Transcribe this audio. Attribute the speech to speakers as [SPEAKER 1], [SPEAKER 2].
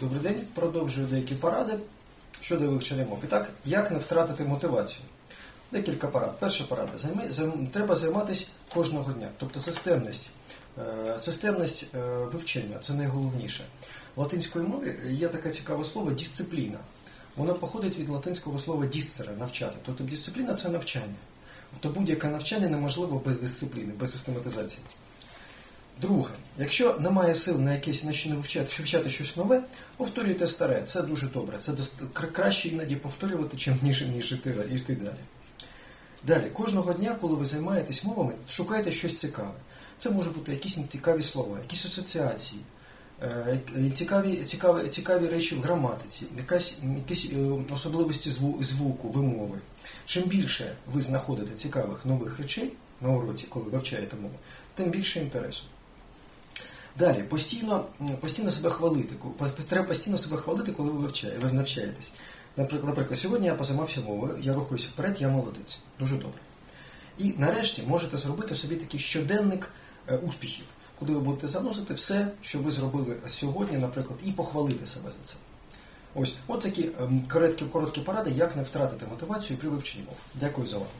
[SPEAKER 1] Добрий день. Продовжую деякі поради щодо вивчення мов. І так, як не втратити мотивацію? Декілька порад. Перша порада. Треба займатися кожного дня. Тобто системність. Е, Системність е, вивчення це найголовніше. В латинської мові є таке цікаве слово дисципліна. Воно походить від латинського слова дісцере навчати. Тобто дисципліна це навчання. Тобто будь-яке навчання неможливо без дисципліни, без систематизації. Друге, якщо немає сил на якесь на що не вивчати, що вивчати щось нове, повторюйте старе. Це дуже добре. Це краще іноді повторювати, чим ніж, ніж ра- йти далі. Далі, кожного дня, коли ви займаєтесь мовами, шукайте щось цікаве. Це можуть бути якісь цікаві слова, якісь асоціації, е, цікаві, цікаві, цікаві речі в граматиці, якась, якісь е, особливості звуку, вимови. Чим більше ви знаходите цікавих нових речей на уроці, коли вивчаєте мову, тим більше інтересу. Далі, постійно, постійно себе хвалити. Треба постійно себе хвалити, коли ви, навчаєтесь. Наприклад, сьогодні я позаймався мовою, я рухаюся вперед, я молодець. Дуже добре. І нарешті можете зробити собі такий щоденник е, успіхів, куди ви будете заносити все, що ви зробили сьогодні, наприклад, і похвалити себе за це. Ось, от такі ем, короткі, короткі поради, як не втратити мотивацію при вивченні мов. Дякую за увагу.